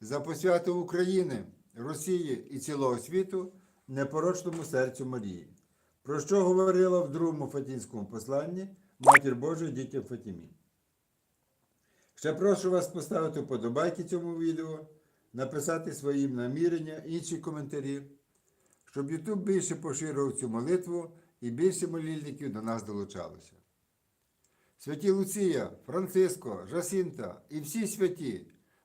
за посвяту України, Росії і цілого світу непорочному серцю Марії, про що говорила в другому Фатінському посланні Матір Божа дітям Фатімі. Ще прошу вас поставити вподобайки цьому відео, написати свої намірення, інші коментарі, щоб Ютуб більше поширював цю молитву і більше молільників до нас долучалося. Святі Луція, Франциско, Жасінта і всі святі,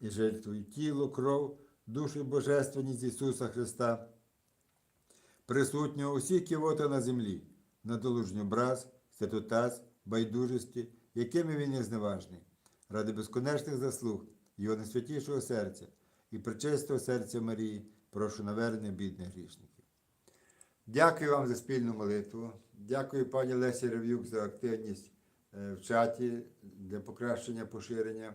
і жертвую тіло, кров, душу і божественність Ісуса Христа, присутнього усіх ківота на землі, на долужню браз, статутас, байдужості, якими він є зневажний, ради безконечних заслуг Його найсвятішого серця і причистого серця Марії, прошу навернення бідних грішників. Дякую вам за спільну молитву. Дякую пані Лесі Рев'юк за активність е, в чаті для покращення поширення